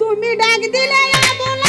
तुम्ही डाग दिले या बोला.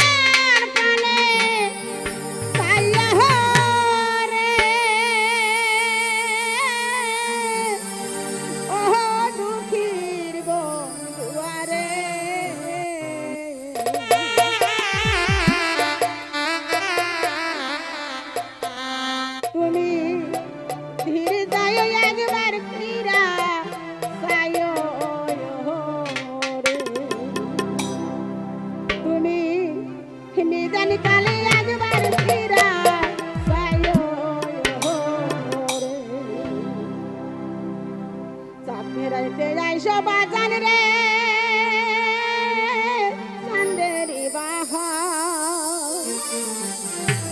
ফেরাইতে যাই সবাজান রে সান্দেরি বাহ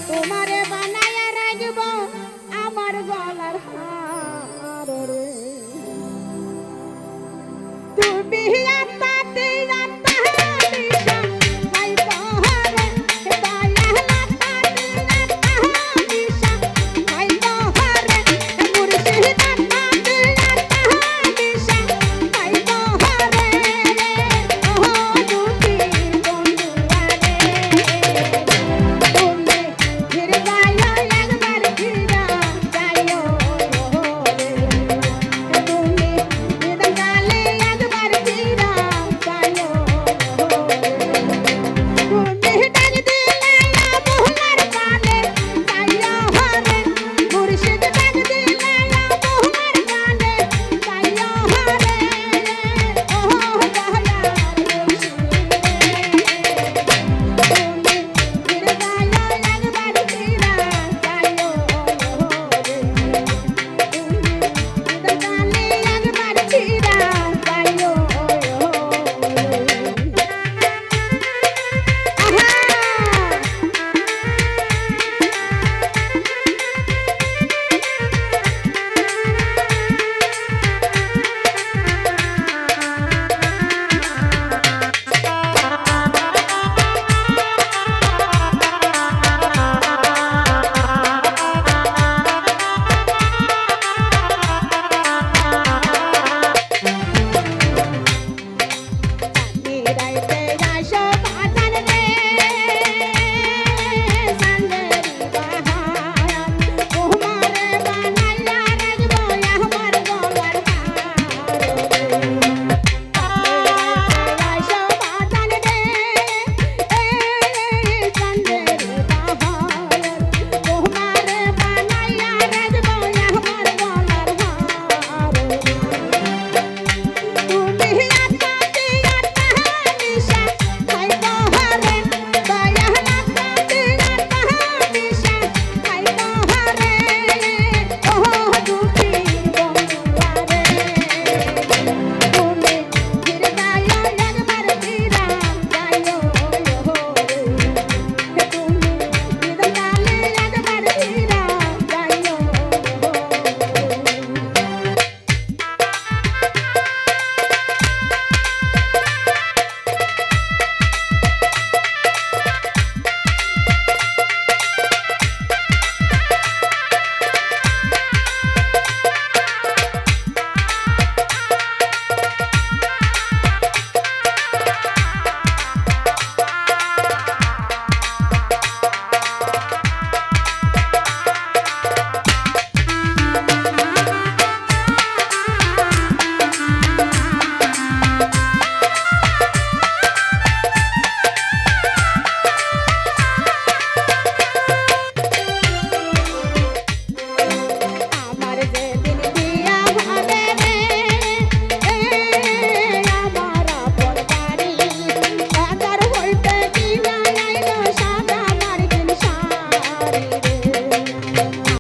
তোমারে বানায় রাখব আমার গলার হার রে। তুমি